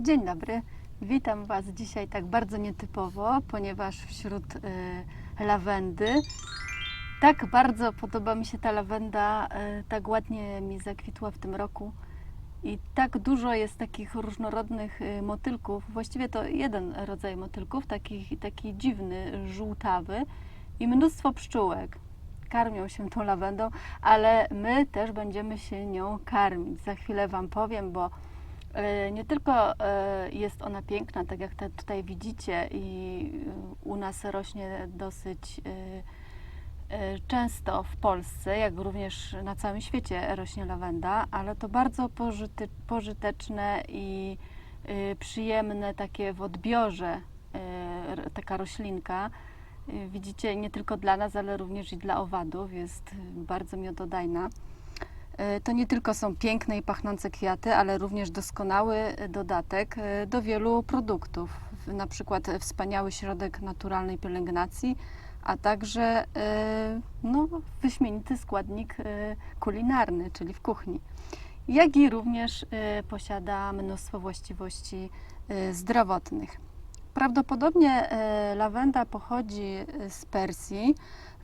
Dzień dobry. Witam Was dzisiaj tak bardzo nietypowo, ponieważ wśród y, lawendy tak bardzo podoba mi się ta lawenda, y, tak ładnie mi zakwitła w tym roku i tak dużo jest takich różnorodnych y, motylków. Właściwie to jeden rodzaj motylków, taki, taki dziwny, żółtawy i mnóstwo pszczółek. Karmią się tą lawendą, ale my też będziemy się nią karmić. Za chwilę Wam powiem, bo Nie tylko e, jest ona piękna, tak jak tutaj widzicie, i e, u nas rośnie dosyć e, e, często w Polsce, jak również na całym świecie rośnie lawenda, ale to bardzo pożyteczne i e, przyjemne takie w odbiorze e, taka roślinka. E, Widzicie, nie tylko dla nas, ale również i dla owadów jest e, bardzo miododajna. E, To nie tylko są piękne i pachnące kwiaty, ale również doskonały e, dodatek e, do wielu produktów. Na przykład wspaniały środek naturalnej pielęgnacji, a także no, wyśmienity składnik kulinarny, czyli w kuchni. Jak i również posiada mnóstwo właściwości zdrowotnych. Prawdopodobnie lawenda pochodzi z Persji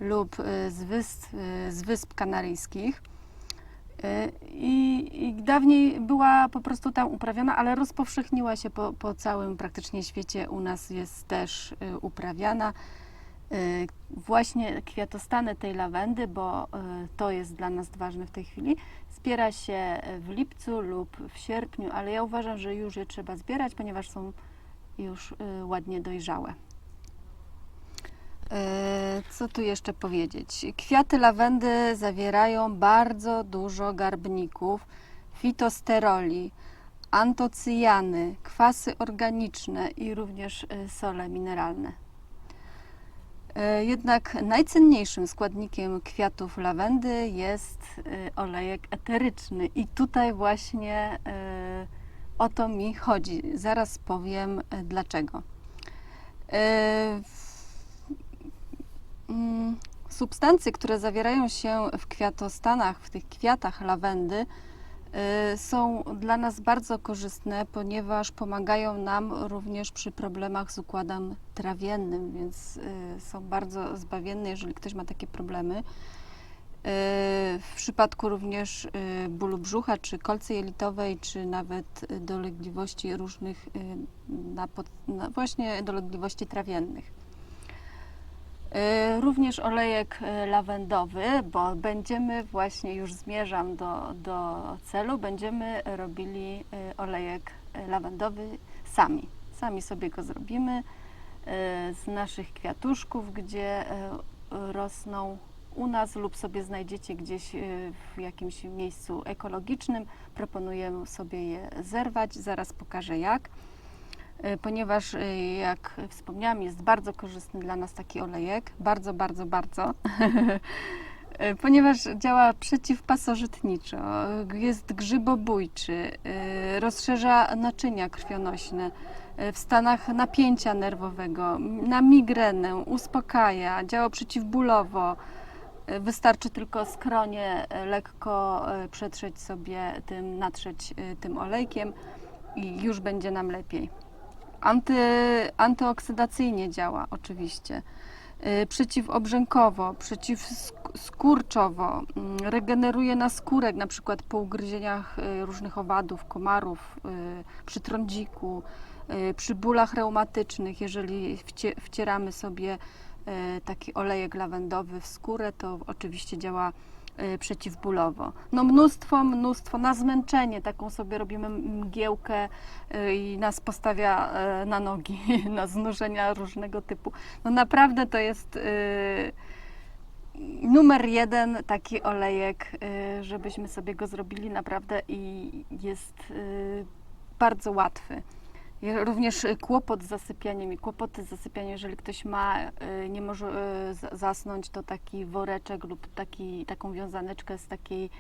lub z wysp, z wysp Kanaryjskich. Y, I, I dawniej była po prostu tam uprawiana, ale rozpowszechniła się po, po całym praktycznie świecie. U nas jest też y, uprawiana. Y, Właśnie kwiatostany tej lawendy, bo to jest dla nas ważne w tej chwili, zbiera się w lipcu lub w sierpniu, ale ja uważam, że już je trzeba zbierać, ponieważ są już ładnie dojrzałe. E, Co tu jeszcze powiedzieć? Kwiaty lawendy zawierają bardzo dużo garbników, fitosteroli, antocyjany, kwasy organiczne i również e, sole mineralne. E, Jednak najcenniejszym składnikiem kwiatów lawendy jest olejek eteryczny i tutaj właśnie o to mi chodzi. Zaraz powiem dlaczego. Mm, Substancje, które zawierają się w kwiatostanach, w tych kwiatach lawendy, y, są dla nas bardzo korzystne, ponieważ pomagają nam również przy problemach z układem trawiennym, więc y, są bardzo zbawienne, jeżeli ktoś ma takie problemy. Y, W przypadku również bólu brzucha, czy kolcy jelitowej, czy nawet dolegliwości różnych, na, pod- na właśnie dolegliwości trawiennych. Y, Również olejek y, lawendowy, bo będziemy właśnie, już zmierzam do, do celu, będziemy robili y, olejek lawendowy sami. Sami sobie go zrobimy z naszych kwiatuszków, gdzie rosną u nas lub sobie znajdziecie gdzieś w jakimś miejscu ekologicznym. Proponuję sobie je zerwać, zaraz pokażę jak. Y, ponieważ y, jak wspomniałam, jest bardzo korzystny dla nas taki olejek, bardzo, bardzo, bardzo, Y, ponieważ działa przeciwpasożytniczo, jest grzybobójczy, rozszerza naczynia krwionośne w stanach napięcia nerwowego, na migrenę, uspokaja, działa przeciwbólowo. Wystarczy tylko skronie lekko przetrzeć sobie tym, natrzeć tym olejkiem i już będzie nam lepiej. Anty, antyoksydacyjnie działa oczywiście. Y, Przeciwobrzękowo, przeciwskurczowo, mm, regeneruje naskórek, na przykład po ugryzieniach y, różnych owadów, komarów, y, przy trądziku, przy bólach reumatycznych. Jeżeli wcie, wcieramy sobie taki olejek lawendowy w skórę, to oczywiście działa przeciwbólowo. No mnóstwo, mnóstwo, na zmęczenie, taką sobie robimy mgiełkę y, i nas postawia y, na nogi, na znużenia różnego typu. No naprawdę to jest y, numer jeden taki olejek, y, żebyśmy sobie go zrobili naprawdę i jest y, bardzo łatwy. Również y, kłopot z zasypianiem i kłopoty z zasypianiem, jeżeli ktoś ma, y, nie może y, zasnąć, to taki woreczek lub taki, taką wiązaneczkę z takiej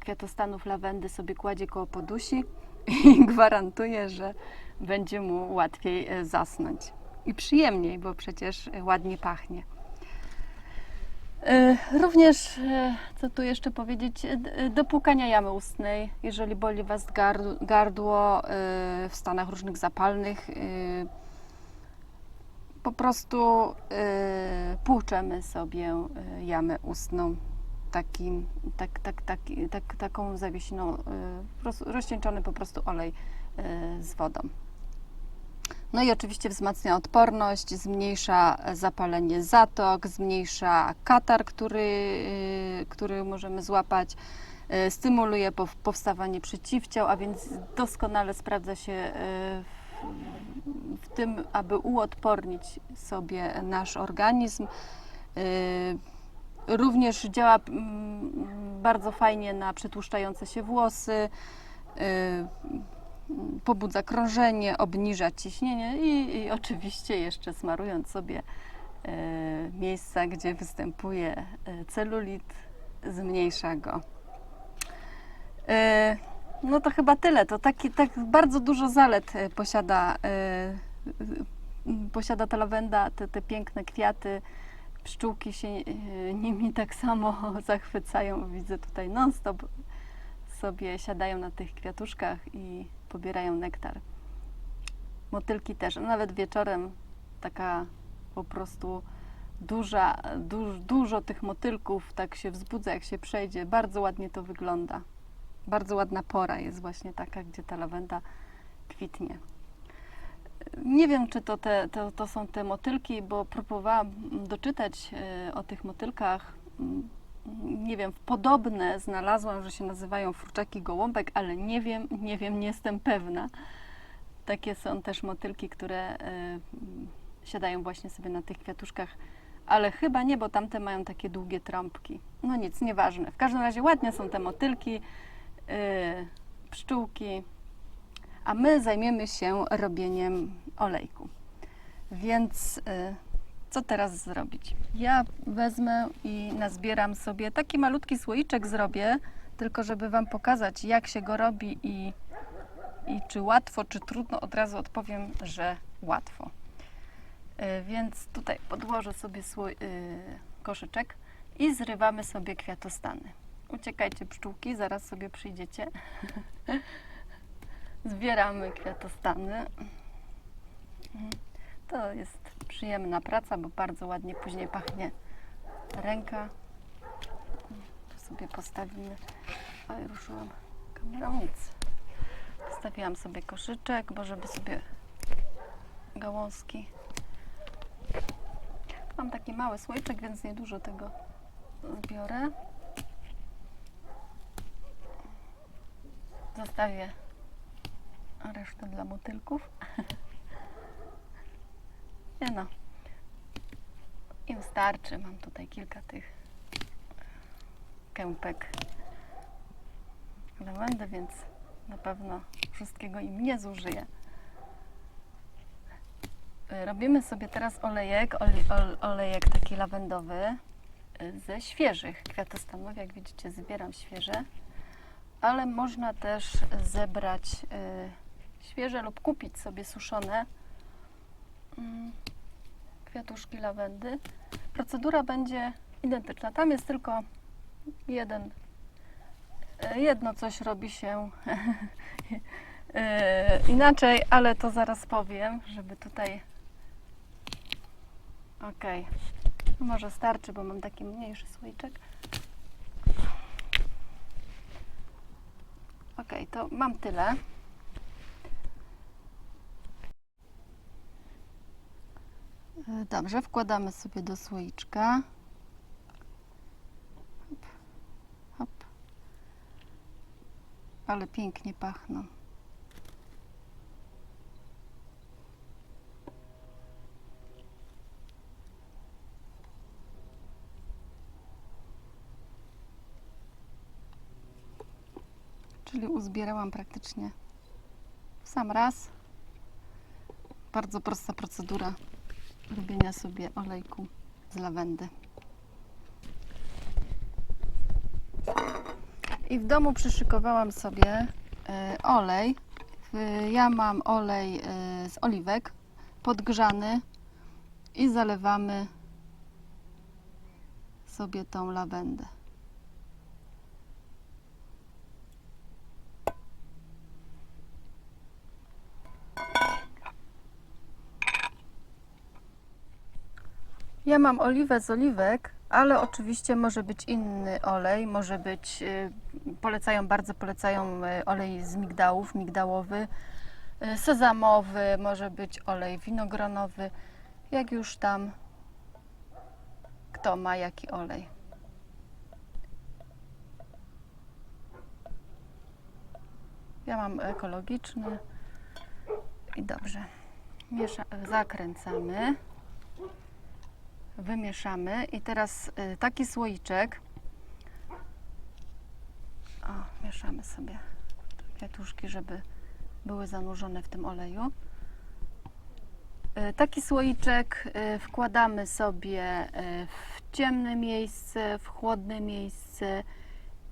kwiatostanów lawendy sobie kładzie koło podusi i gwarantuje, że będzie mu łatwiej zasnąć. I przyjemniej, bo przecież ładnie pachnie. E, Również, e, co tu jeszcze powiedzieć, e, do płukania jamy ustnej, jeżeli boli Was gardło, w stanach różnych zapalnych, po prostu płuczemy sobie jamę ustną takim, tak, tak, tak, tak, taką zawiesiną, e, po prostu olej z wodą. No i oczywiście wzmacnia odporność, zmniejsza zapalenie zatok, zmniejsza katar, który, y, który możemy złapać, y, stymuluje pow- powstawanie przeciwciał, a więc doskonale sprawdza się y, w, tym, aby uodpornić sobie nasz organizm. Również działa mm, bardzo fajnie na przetłuszczające się włosy, pobudza krążenie, obniża ciśnienie i, i oczywiście jeszcze smarując sobie e, miejsca, gdzie występuje e, celulit, zmniejsza go. E, no to chyba tyle. To taki, tak bardzo dużo zalet posiada, posiada ta lawenda, te, te piękne kwiaty. Pszczółki się nimi tak samo zachwycają. Widzę tutaj non-stop sobie siadają na tych kwiatuszkach i pobierają nektar. Motylki też, nawet wieczorem taka po prostu duża, duż, dużo tych motylków tak się wzbudza, jak się przejdzie. Bardzo ładnie to wygląda. Bardzo ładna pora jest właśnie taka, gdzie ta lawenda kwitnie. Nie wiem, czy to, te, to, to są te motylki, bo próbowałam doczytać e, o tych motylkach. Nie wiem, podobne znalazłam, że się nazywają furczaki gołąbek, ale nie wiem, nie wiem, nie jestem pewna. Takie są też motylki, które mm, siadają właśnie sobie na tych kwiatuszkach, ale chyba nie, bo tamte mają takie długie trąbki. No nic, nieważne. W każdym razie ładnie są te motylki, e, pszczółki, a my zajmiemy się robieniem olejku. Więc y, co teraz zrobić? Ja wezmę i nazbieram sobie taki malutki słoiczek zrobię, tylko żeby Wam pokazać jak się go robi i, i czy łatwo, czy trudno, od razu odpowiem, że łatwo. Y, Więc tutaj podłożę sobie słoj, y, koszyczek i zrywamy sobie kwiatostany. Uciekajcie pszczółki, zaraz sobie przyjdziecie. Zbieramy kwiatostany. To jest przyjemna praca, bo bardzo ładnie później pachnie ręka. Tu sobie postawimy. Oj, ruszyłam kamerą, nic. Postawiłam sobie koszyczek, bo żeby sobie gałązki. Mam taki mały słoiczek, więc niedużo tego zbiorę. Zostawię resztę dla motylków. Nie no. Im starczy. Mam tutaj kilka tych kępek lawendy, więc na pewno wszystkiego im nie zużyję. Y, Robimy sobie teraz olejek, olejek taki lawendowy y, ze świeżych kwiatostanów. Jak widzicie, zbieram świeże, ale można też zebrać y, świeże lub kupić sobie suszone mm, kwiatuszki lawendy. Procedura będzie identyczna. Tam jest tylko jeden, e, jedno coś robi się e, inaczej, ale to zaraz powiem, żeby tutaj. Ok, może starczy, bo mam taki mniejszy słoiczek. Ok, to mam tyle. Dobrze, wkładamy sobie do słoiczka. Hop, hop. Ale pięknie pachną. Czyli uzbierałam praktycznie w sam raz. Bardzo prosta procedura robienia sobie olejku z lawendy. I w domu przyszykowałam sobie e, olej. Ja mam olej e, z oliwek podgrzany i zalewamy sobie tą lawendę. Ja mam oliwę z oliwek, ale oczywiście może być inny olej, może być, y, polecają, bardzo polecają y, olej z migdałów, migdałowy, y, sezamowy, może być olej winogronowy, jak już tam kto ma jaki olej. Ja mam ekologiczny i dobrze. Miesza, zakręcamy wymieszamy. I teraz y, taki słoiczek. O, mieszamy sobie kwiatuszki, żeby były zanurzone w tym oleju. Y, taki słoiczek y, wkładamy sobie w ciemne miejsce, w chłodne miejsce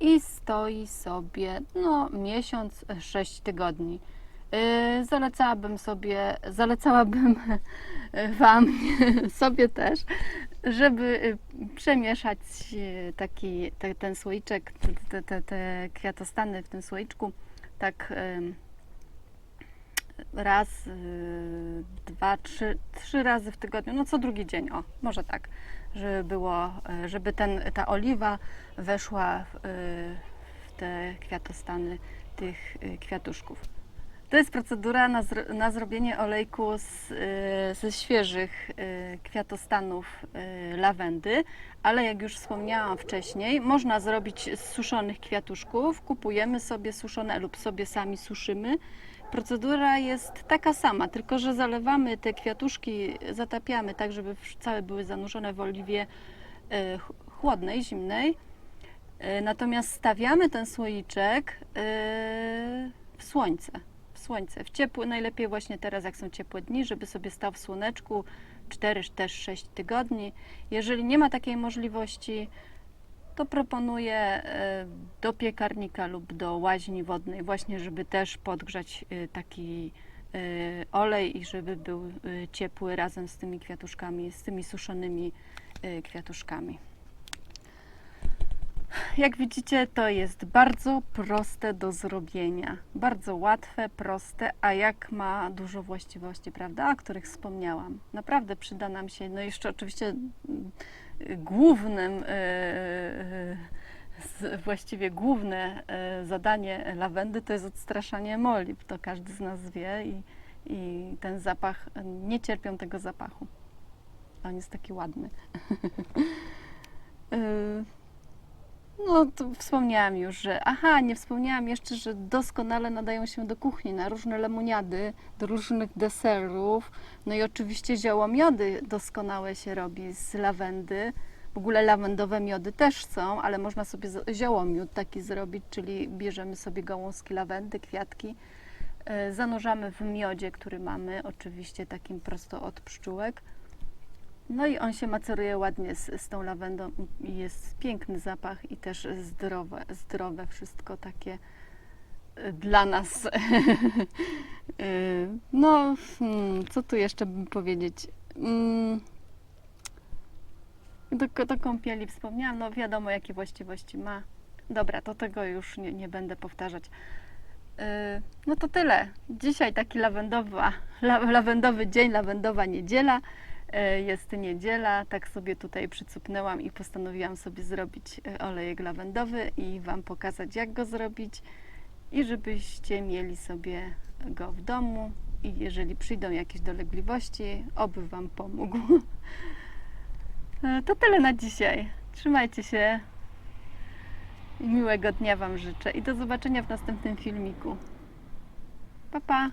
i stoi sobie no miesiąc, 6 tygodni. Y, Zalecałabym sobie, zalecałabym Wam, sobie też, żeby y, przemieszać y, taki, te, ten słoiczek, te, te, te kwiatostany w tym słoiczku, tak raz, dwa, trzy, trzy razy w tygodniu, no co drugi dzień, o, może tak, żeby było, żeby ten, ta oliwa weszła w, w te kwiatostany tych kwiatuszków. To jest procedura na, na zrobienie olejku z, y, ze świeżych y, kwiatostanów y, lawendy, ale jak już wspomniałam wcześniej, można zrobić z suszonych kwiatuszków. Kupujemy sobie suszone lub sobie sami suszymy. Procedura jest taka sama, tylko że zalewamy te kwiatuszki, zatapiamy tak, żeby całe były zanurzone w oliwie y, ch- chłodnej, zimnej. Y, Natomiast stawiamy ten słoiczek y, w słońce. Słońce, w ciepły, najlepiej właśnie teraz, jak są ciepłe dni, żeby sobie stał w słoneczku 4 też 6 tygodni. Jeżeli nie ma takiej możliwości, to proponuję y, do piekarnika lub do łaźni wodnej, właśnie, żeby też podgrzać y, taki y, olej i żeby był ciepły razem z tymi kwiatuszkami, z tymi suszonymi kwiatuszkami. Jak widzicie, to jest bardzo proste do zrobienia. Bardzo łatwe, proste, a jak ma dużo właściwości, prawda, o których wspomniałam. Naprawdę przyda nam się, no jeszcze oczywiście mm, głównym, e, z- właściwie główne e, zadanie lawendy to jest odstraszanie molib. To każdy z nas wie i, i ten zapach, nie cierpią tego zapachu. On jest taki ładny. No, to wspomniałam już, że. Aha, nie wspomniałam jeszcze, że doskonale nadają się do kuchni, na różne lemoniady, do różnych deserów. No i oczywiście ziołomiody doskonałe się robi z lawendy. W ogóle lawendowe miody też są, ale można sobie ziołomiód taki zrobić, czyli bierzemy sobie gałązki lawendy, kwiatki, e, zanurzamy w miodzie, który mamy, oczywiście takim prosto od pszczółek. No i on się maceruje ładnie z, z tą lawendą i jest piękny zapach i też zdrowe, zdrowe wszystko takie y, dla nas. Y, no, hmm, co tu jeszcze bym powiedzieć? Mm, Do, do kąpieli wspomniałam, no wiadomo jakie właściwości ma. Dobra, to tego już nie, nie będę powtarzać. Y, No to tyle. Dzisiaj taki lawendowa, la, lawendowy dzień, lawendowa niedziela. E, Jest niedziela, tak sobie tutaj przycupnęłam i postanowiłam sobie zrobić e, olejek lawendowy i Wam pokazać, jak go zrobić i żebyście mieli sobie go w domu i jeżeli przyjdą jakieś dolegliwości, oby Wam pomógł. E, To tyle na dzisiaj. Trzymajcie się miłego dnia Wam życzę i do zobaczenia w następnym filmiku. Pa, pa!